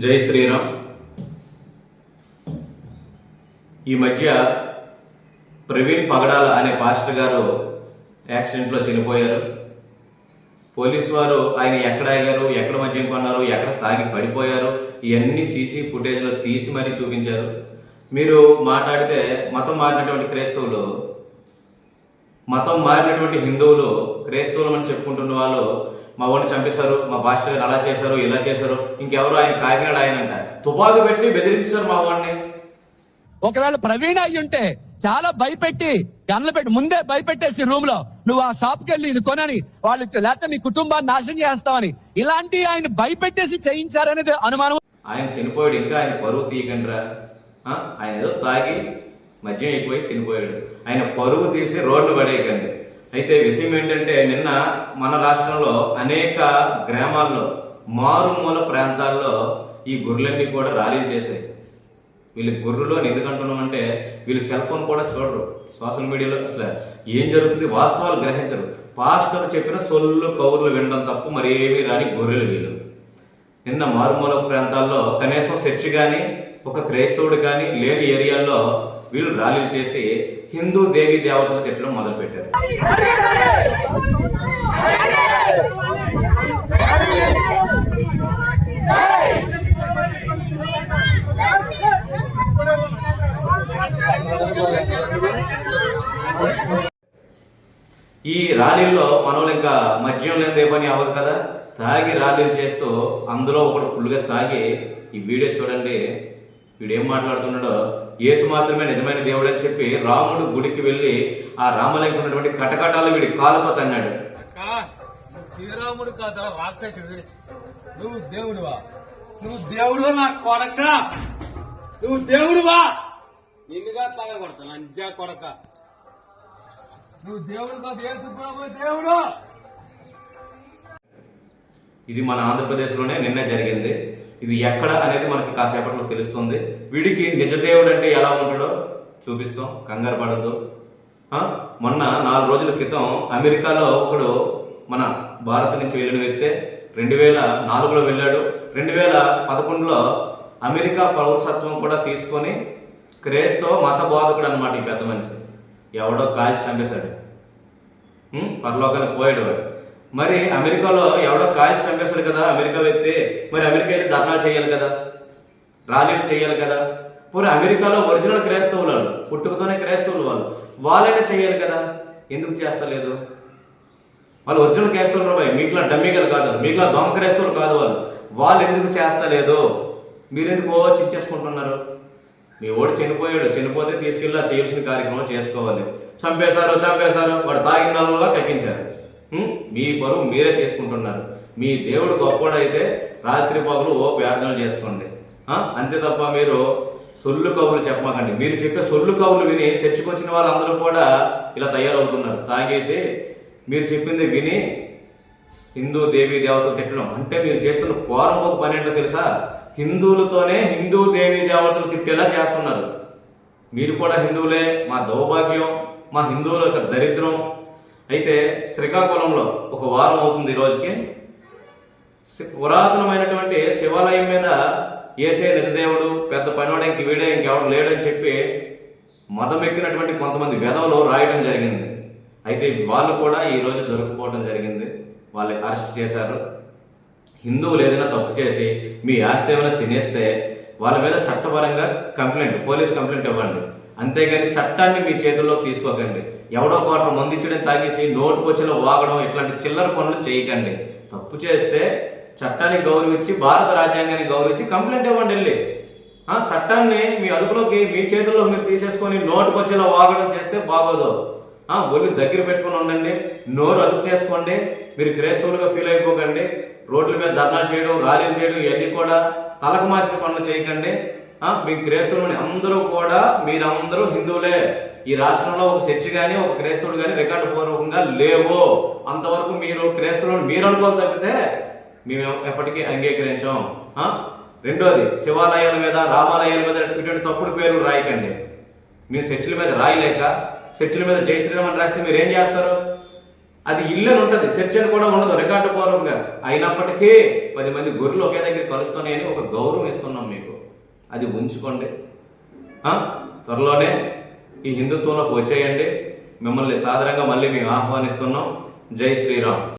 జై శ్రీరామ్. ఈ మధ్య ప్రవీణ్ పగడాల అనే పాస్టర్ గారు యాక్సిడెంట్లో చనిపోయారు. పోలీసు వారు ఆయన ఎక్కడ ఆగారు ఎక్కడ మద్యం కొన్నారు ఎక్కడ తాగి పడిపోయారు ఇవన్నీ సీసీ ఫుటేజ్లో తీసి మరీ చూపించారు. మీరు మాట్లాడితే మతం మారినటువంటి క్రైస్తవులు మతం మారినటువంటి హిందువులు క్రైస్తవులు అని చెప్పుకుంటున్న వాళ్ళు మా వాడిని చంపేశారు మా గారు అలా చేశారు ఇలా చేశారు ఇంకెవరు ఆయన కాకినాడ ఆయన తుపాకు పెట్టి బెదిరించారు మా వాడిని. ఒకవేళ ప్రవీణ అయ్యి ఉంటే చాలా భయపెట్టి గన్లు పెట్టి ముందే భయపెట్టేసి రూమ్లో నువ్వు ఆ షాప్కి వెళ్ళి ఇది కొనని వాళ్ళకి లేకపోతే మీ కుటుంబాన్ని నాశనం చేస్తామని ఇలాంటి ఆయన భయపెట్టేసి చేయించారనేది అనుమానం. ఆయన చనిపోయాడు ఇంకా ఆయన పరువు తీయకండిరా? ఆయన ఏదో తాగి మద్యం ఎక్కువై చనిపోయాడు. ఆయన పరువు తీసి రోడ్లు పడేయకండి. అయితే విషయం ఏంటంటే నిన్న మన రాష్ట్రంలో అనేక గ్రామాల్లో మారుమూల ప్రాంతాల్లో ఈ గుర్రెలన్నీ కూడా ర్యాలీ చేశాయి. వీళ్ళు గుర్రులో ఎందుకు అంటే వీళ్ళు సెల్ ఫోన్ కూడా చూడరు. సోషల్ మీడియాలో అసలు ఏం జరుగుతుంది? వాస్తవాలు గ్రహించరు. పాస్టర్ చెప్పిన సొల్లు కౌర్లు వినడం తప్ప మరేమీ రాని గొర్రెలు వీళ్ళు. నిన్న మారుమూల ప్రాంతాల్లో కనీసం చర్చి కానీ ఒక క్రైస్తవుడు కానీ లేని ఏరియాల్లో వీళ్ళు ర్యాలీలు చేసి హిందూ దేవీ దేవతలు తిట్టడం మొదలుపెట్టారు. ఈ ర్యాలీల్లో మనోళ్ళు ఇంకా మద్యం లేదే పని అవ్వదు కదా? తాగి ర్యాలీలు చేస్తూ అందులో ఒకడు ఫుల్గా తాగి ఈ వీడియో చూడండి. వీడు ఏం మాట్లాడుతున్నాడో? యేసు మాత్రమే నిజమైన దేవుడు అని చెప్పి రాముడు గుడికి వెళ్ళి ఆ రామలింగం ఉన్నటువంటి కటకటాలు వీడి కాళ్ళతో తన్నాడు. శ్రీరాముడు కాదా రాక్షసుడు నువ్వు దేవుడువా? నువ్వు దేవుడు నా కొడక? నువ్వు దేవుడువా? నిన్నుగా పగల కొడతాను అంజా కొడక. నువ్వు దేవుడు కాదు ఏ సుబ్రహ్మణ్య దేవుడు. ఇది మన ఆంధ్రప్రదేశ్లోనే నిన్న జరిగింది. ఇది ఎక్కడ అనేది మనకి కాసేపట్లో తెలుస్తుంది. వీడికి నిజదేవుడు అంటే ఎలా ఉంటాడో చూపిస్తాం. కంగారు పడద్దు. మొన్న నాలుగు రోజుల క్రితం అమెరికాలో ఒకడు మన భారత్ నుంచి వెళ్ళిన వ్యక్తే రెండు వేల నాలుగులో వెళ్ళాడు. రెండు వేల పదకొండులో అమెరికా పౌరసత్వం కూడా తీసుకొని క్రేస్తో మత బోధకుడు అనమాట ఈ పెద్ద మనిషి. ఎవడో కాల్చి చంపేశాడు. పరలోకానికి పోయాడు వాడు. మరి అమెరికాలో ఎవడో కాల్చి చంపేశాడు కదా అమెరికా వ్యక్తి. మరి అమెరికా వెళ్ళి ధర్నాలు చేయాలి కదా? ర్యాలీలు చేయాలి కదా? పోనీ అమెరికాలో ఒరిజినల్ క్రైస్తవులు వాళ్ళు పుట్టుకతోనే క్రైస్తవులు వాళ్ళు వాళ్ళైనా చేయాలి కదా? ఎందుకు చేస్తలేదు? వాళ్ళు ఒరిజినల్ క్రైస్తవులు బాయ్ మీకులా డమ్మీగలు కాదు మీకులా దొంగ క్రైస్తవులు కాదు వాళ్ళు. వాళ్ళు ఎందుకు చేస్తలేదు? మీరెందుకు ఓ చించేసుకుంటున్నారు మీ ఓడి చనిపోయాడు చనిపోతే తీసుకెళ్ళి చేయాల్సిన కార్యక్రమం చేసుకోవాలి. చంపేశారు చంపేశారు వాడు తాగిన వల్ల కక్కించారు. మీ బరువు మీరే తీసుకుంటున్నారు. మీ దేవుడు గొప్పడైతే రాత్రి పగలు ఓ ప్రార్థనలు చేసుకోండి. అంతే తప్ప మీరు సొల్లు కవులు చెప్పమాకండి మీరు చెప్పే సొల్లు కవులు విని చర్చకొచ్చిన వాళ్ళందరూ కూడా ఇలా తయారవుతున్నారు. తాగేసి మీరు చెప్పింది విని హిందూ దేవీ దేవతలు తిట్టడం. అంటే మీరు చేస్తున్న పోరంపోకు పని ఏంటో తెలుసా? హిందువులతోనే హిందూ దేవీ దేవతలు తిట్టేలా చేస్తున్నారు. మీరు కూడా హిందువులే. మా దౌర్భాగ్యం మా హిందువుల యొక్క దరిద్రం అయితే శ్రీకాకుళంలో ఒక వారం అవుతుంది ఈ రోజుకి. పురాతనమైనటువంటి శివాలయం మీద ఏసే నిజదేవుడు పెద్ద పనివాడు ఇంక వీడే ఇంకెవడు లేడని చెప్పి మతం ఎక్కినటువంటి కొంతమంది వెధవలు రాయడం జరిగింది. అయితే వాళ్ళు కూడా ఈ రోజు దొరికిపోవడం జరిగింది. వాళ్ళు అరెస్ట్ చేశారు. హిందువులు ఏదైనా తప్పు చేసి మీ ఆస్తి ఏమైనా తినేస్తే వాళ్ళ మీద చట్టపరంగా కంప్లైంట్ పోలీస్ కంప్లైంట్ ఇవ్వండి. అంతేగాని చట్టాన్ని మీ చేతుల్లో తీసుకోకండి. ఎవడో కోట మందించడం తాగేసి నోటుకు వచ్చిన వాగడం ఇట్లాంటి చిల్లర పనులు చేయకండి. తప్పు చేస్తే చట్టాన్ని గౌరవించి భారత రాజ్యాంగాన్ని గౌరవించి కంప్లైంట్ ఇవ్వండి వెళ్ళి. చట్టాన్ని మీ అదుపులోకి మీ చేతుల్లో మీరు తీసేసుకొని నోటుకు వచ్చేలా వాగడం చేస్తే బాగోదు. ఒళ్ళు దగ్గర పెట్టుకొని ఉండండి నోరు అదుపు చేసుకోండి మీరు క్రైస్తవులుగా ఫీల్ అయిపోకండి రోడ్ల మీద ధర్నాలు చేయడం ర్యాలీలు చేయడం ఇవన్నీ కూడా తలకు మాసిన పనులు చేయకండి. మీ క్రైస్తవులని అందరూ కూడా మీరందరూ హిందువులే. ఈ రాష్ట్రంలో ఒక చర్చి కానీ ఒక క్రైస్తవుడు కానీ రికార్డు పూర్వకంగా లేవు. అంతవరకు మీరు క్రైస్తవులను మీరు అనుకోవాలి తప్పితే మేము ఎప్పటికీ అంగీకరించాం. రెండోది శివాలయాల మీద రామాలయాల మీద ఇటువంటి తప్పుడు పేర్లు రాయకండి. మీరు చర్చిల మీద రాయలేక చర్చిల మీద జై శ్రీరామ్ అని రాస్తే మీరు ఏం చేస్తారు? అది ఇల్లు అని ఉంటుంది చర్చ్ అని కూడా ఉండదు రికార్డు పూర్వకంగా. అయినప్పటికీ పది మంది గొర్రెలు ఒకే దగ్గర కలుస్తున్నాయని ఒక గౌరవం ఇస్తున్నాం మీకు. అది ఉంచుకోండి. త్వరలోనే ఈ హిందుత్వంలోకి వచ్చేయండి. మిమ్మల్ని సాధారణంగా మళ్ళీ మేము ఆహ్వానిస్తున్నాం. జై శ్రీరామ్.